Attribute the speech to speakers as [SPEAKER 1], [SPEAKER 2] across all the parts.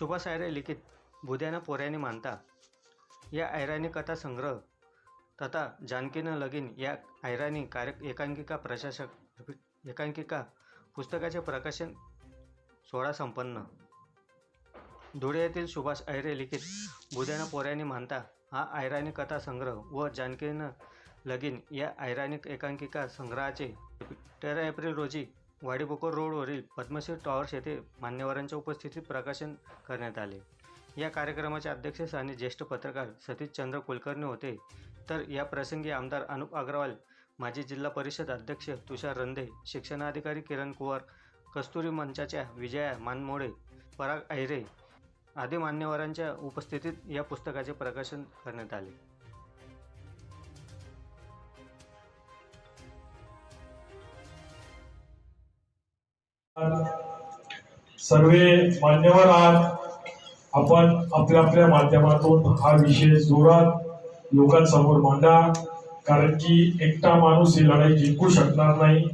[SPEAKER 1] सुभाष आयरे लिखित. बुद्याना पोऱ्याने मानता. या ऐराणी कथा संग्रह तथा जानकीनं लगीन या ऐराणी कार्य एकांकिका प्रशासक एकांकिका पुस्तकाचे प्रकाशन सोळा संपन्न. धुळे येथील सुभाष ऐरे लिखित. बुद्याना पोऱ्याने मानता. हा ऐराणी कथा संग्रह व जानकीनं लगीन या ऐराणी एकांकिका संग्रहाचे तेरा एप्रिल रोजी वाडीबोकर रोडवरील पद्मश्री टॉवर्स येथे मान्यवरांच्या उपस्थितीत प्रकाशन करण्यात आले. या कार्यक्रमाचे अध्यक्षस्थानी ज्येष्ठ पत्रकार सतीश चंद्र कुलकर्णी होते. तर या प्रसंगी आमदार अनुप अग्रवाल माजी जिल्हा परिषद अध्यक्ष तुषार रंदे शिक्षणाधिकारी किरण कुवार कस्तुरी मंचाच्या विजया मानमोडे पराग ऐरे आदी मान्यवरांच्या उपस्थितीत या पुस्तकाचे प्रकाशन करण्यात आले.
[SPEAKER 2] सर्वे मान्यवर आहात. आपण आपल्या आपल्या माध्यमातून हा विषय जोरात लोकांसमोर मांडा कारण की एकटा माणूस ही लढाई जिंकू शकणार नाही.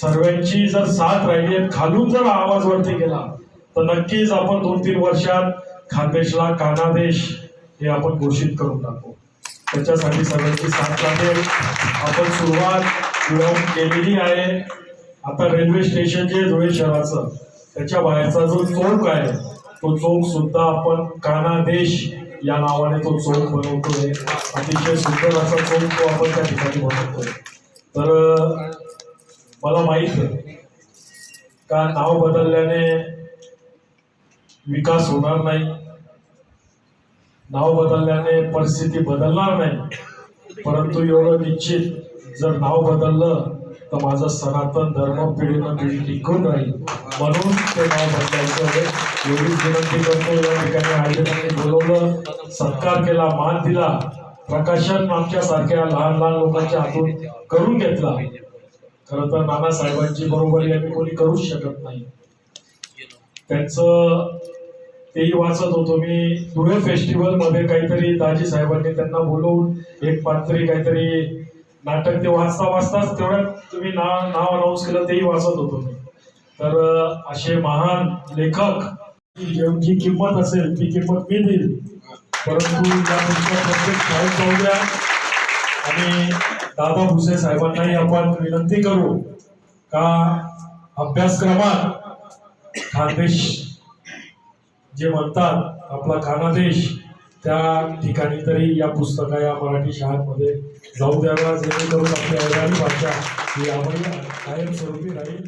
[SPEAKER 2] सर्वांची जर साथ राहिली खालून जर आवाज वरती गेला तर नक्कीच आपण दोन तीन वर्षात खानदेशला कानादेश हे आपण घोषित करून टाकू. त्याच्यासाठी सर्वांची साथ लागेल. आपण सुरुवात केलेली आहे. आता रेल्वे स्टेशन जे धुळे शहराचं त्याच्या बाहेरचा जो चौक आहे तो चौक सुद्धा आपण कानादेश या नावाने तो चौक बनवतोय. अतिशय सुंदर असा चौक तो आपण त्या ठिकाणी बनवतोय. तर मला माहीत का नाव बदलल्याने विकास होणार नाही. नाव बदलल्याने परिस्थिती बदलणार नाही. परंतु एवढं निश्चित जर नाव बदललं तर माझा सनातन धर्म पिढीनं पिढी टिकून राहील. म्हणून ते नाव बदलायचं आहे. एवढीच विनंती करतो या ठिकाणी आयोजकांनी बोलवलं सत्कार केला मान दिला. प्रकाशन आमच्या सारख्या लहान लहान लोकांच्या हातून करून घेतला. खरं तर नानासाहेबांची बरोबरी आम्ही कोणी करूच शकत नाही. त्यांचं तेही वाचत होतो मी. धुळे फेस्टिवलमध्ये काहीतरी दाजी साहेबांनी त्यांना बोलवून एक पात्री काहीतरी नाटक ते वाचता वाचताच तेवढ्यात तुम्ही ना नाव अनाऊन्स केलं तेही वाचत होतो तर असे महान लेखक जी- किंमत असेल ती किंमत मी देईल परंतु या पुस्तकात प्रत्येक शाळेत जाऊ आणि दादा भुसे साहेबांनाही आपण विनंती करू का अभ्यासक्रमात खानदेश जे म्हणतात आपला खानादेश त्या ठिकाणी तरी या पुस्तका या मराठी शाळांमध्ये जाऊ द्याव्या जेणेकरून आपली अवघाडी भाषा ही आम्हाला कायमस्वरूपी राहील